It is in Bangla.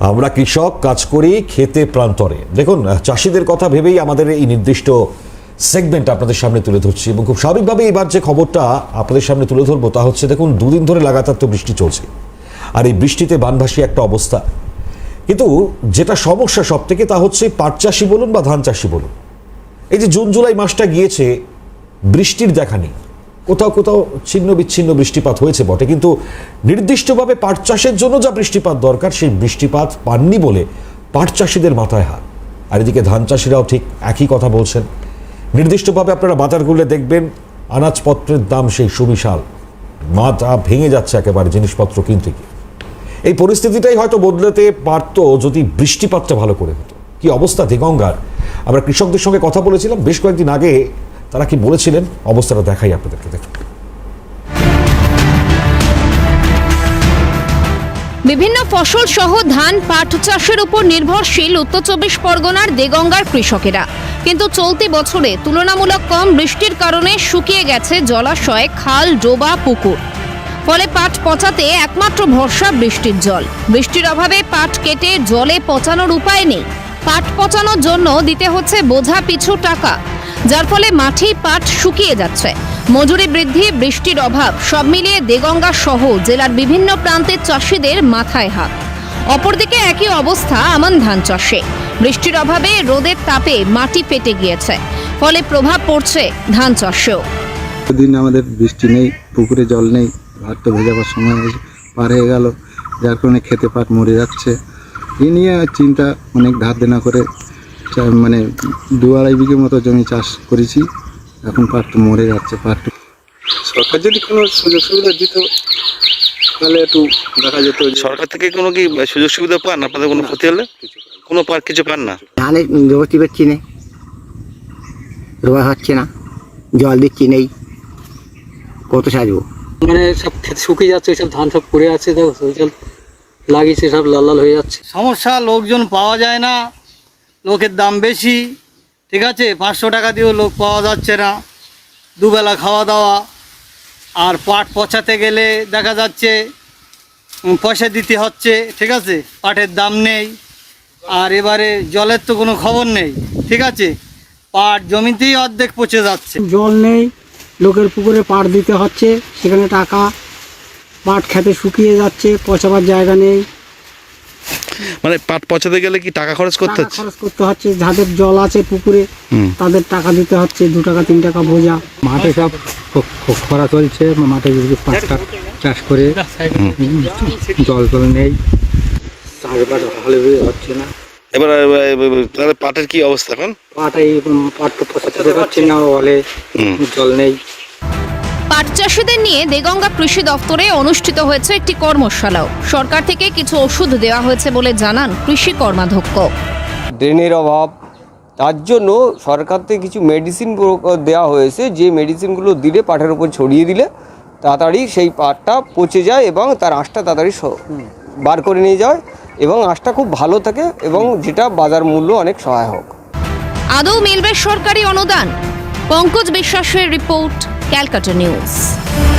আমরা কৃষক কাজ করি খেতে প্রান্তরে। দেখুন চাষিদের কথা ভেবেই আমাদের এই নির্দিষ্ট সেগমেন্ট আপনাদের সামনে তুলে ধরছি এবং খুব স্বাভাবিকভাবে এবার যে খবরটা আপনাদের সামনে তুলে ধরবো তা হচ্ছে, দেখুন, দুদিন ধরে লাগাতার তো বৃষ্টি চলছে। আর এই বৃষ্টিতে বানভাসী একটা অবস্থা। কিন্তু যেটা সমস্যা সব থেকে তা হচ্ছে পাট চাষি বলুন বা ধান চাষি বলুন। এই যে জুন, জুলাই মাসটা গিয়েছে, বৃষ্টির দেখা নেই। কোথাও কোথাও ছিন্ন বিচ্ছিন্ন বৃষ্টিপাত হয়েছে বটে, কিন্তু নির্দিষ্টভাবে পাট চাষের জন্য যা বৃষ্টিপাত দরকার, সেই বৃষ্টিপাত পাননি বলে পাট চাষিদের মাথায় হাত। আর এদিকে ধান চাষিরাও ঠিক একই কথা বলছেন। নির্দিষ্টভাবে আপনারা বাজার বাজারগুলো দেখবেন, আনাজপত্রের দাম সেই সুবিশাল। মাথা ভেঙে যাচ্ছে একেবারে জিনিসপত্র কিনতে গিয়ে। এই পরিস্থিতিটাই হয়তো বদলাতে পারতো যদি বৃষ্টিপাতটা ভালো করে হতো। কি অবস্থা দিগঙ্গার আমরা কৃষকদের সঙ্গে কথা বলেছিলাম বেশ কয়েকদিন আগে তারা কি বলেছিলেন? অবস্থাটা দেখাই আপনাদেরকে, দেখুন। বিভিন্ন ফসল সহ ধান, পাট চাষের উপর নির্ভরশীল উত্তর চব্বিশ পরগনার দেগঙ্গার কৃষকেরা। কিন্তু চলতি বছরে তুলনামূলক কম বৃষ্টির কারণে শুকিয়ে গেছে জলাশয়, খাল, ডোবা, পুকুর। ফলে পাট পচাতে একমাত্র ভরসা বৃষ্টির জল। বৃষ্টির অভাবে পাট কেটে জলে পচানোর উপায় নেই। পাট পচানোর জন্য দিতে হচ্ছে বোঝা পিছু টাকা। যার ফলে মাঠেই পাট শুকিয়ে যাচ্ছে। মজুরি বৃদ্ধি, বৃষ্টির অভাব, সব মিলিয়ে দেগঙ্গা সহ জেলার বিভিন্ন প্রান্তের চাষিদের মাথায় হাত। অপরদিকে একই অবস্থা আমান ধান চাষে। বৃষ্টির অভাবে রোদের তাপে মাটি ফেটে গিয়েছে, ফলে প্রভাব পড়ছে ধান চাষেও। দিন আমাদের বৃষ্টি নেই, পুকুরে জল নেই ভাতটা ভেজাবার সময় পার হয়ে গেল, যার কারণে খেতে পাট মরে যাচ্ছে। এই নিয়ে চিন্তা অনেক ধার দেনা করে মানে দু আড়াই বিঘে মতো জমি চাষ করেছি। এখন পাটটা মরে যাচ্ছে পাটটা সরকার যদি কোনো সুযোগ সুবিধা দিত তাহলে একটু দেখা যেত সরকার থেকে কোনো কি সুযোগ সুবিধা পান? আপনাদের কোনো ক্ষতি হলে? কোনো পার কিছু পান না? ধানে জবরটি পাচ্ছি নেই রোয়া হচ্ছে না জল দিচ্ছি নেই কত সাজবো? মানে সব ক্ষেত শুকিয়ে যাচ্ছে সব ধান সব পড়ে আছে দেখো সব লাগিয়েছে সব লাল লাল হয়ে যাচ্ছে। সমস্যা লোকজন পাওয়া যায় না। লোকের দাম বেশি, ঠিক আছে? পাঁচশো টাকা দিয়েও লোক পাওয়া যাচ্ছে না। দুবেলা খাওয়া দাওয়া। আর পাট পচাতে গেলে দেখা যাচ্ছে পয়সা দিতে হচ্ছে, ঠিক আছে? পাটের দাম নেই। আর এবারে জলের তো কোনো খবর নেই, ঠিক আছে? পাট জমিতেই অর্ধেক পচে যাচ্ছে। জল নেই, লোকের পুকুরে পাট দিতে হচ্ছে, সেখানে টাকা, পাট খেতে শুকিয়ে যাচ্ছে, পচাবার জায়গা নেই। মানে পাট পচাতে গেলে কি টাকা খরচ করতে হচ্ছে? খরচ করতে হচ্ছে যাদের জল আছে পুকুরে হুম। তাদের টাকা দিতে হচ্ছে দু টাকা তিন টাকা বোঝা মাঠে সব খরা চলছে মাঠে যদি পাটটা চাষ করে জল টল নেই চাষবাস ভালো হচ্ছে না। এবার তাহলে পাটের কি অবস্থা এখন? পাট এই পাট তো পচাতে পারছি না বলে জল নেই। পাট চাষিদের নিয়ে দেগঙ্গা কৃষি দপ্তরে অনুষ্ঠিত হয়েছে একটি কর্মশালাও। সরকার থেকে কিছু ওষুধ দেওয়া হয়েছে বলে জানান কৃষি কর্মাধ্যক্ষ। ড্রেনের অভাব তার জন্য সরকার থেকে কিছু মেডিসিন দেওয়া হয়েছে যে মেডিসিনগুলো দিলে পাটের উপর ছড়িয়ে দিলে তাড়াতাড়ি সেই পাটটা পচে যায় এবং তার আঁশটা তাড়াতাড়ি বার করে নিয়ে যায় এবং আঁশটা খুব ভালো থাকে এবং যেটা বাজার মূল্য অনেক সহায়ক। আদৌ মিলবে সরকারি অনুদান? পঙ্কজ বিশ্বাসের রিপোর্ট। Calcutta News.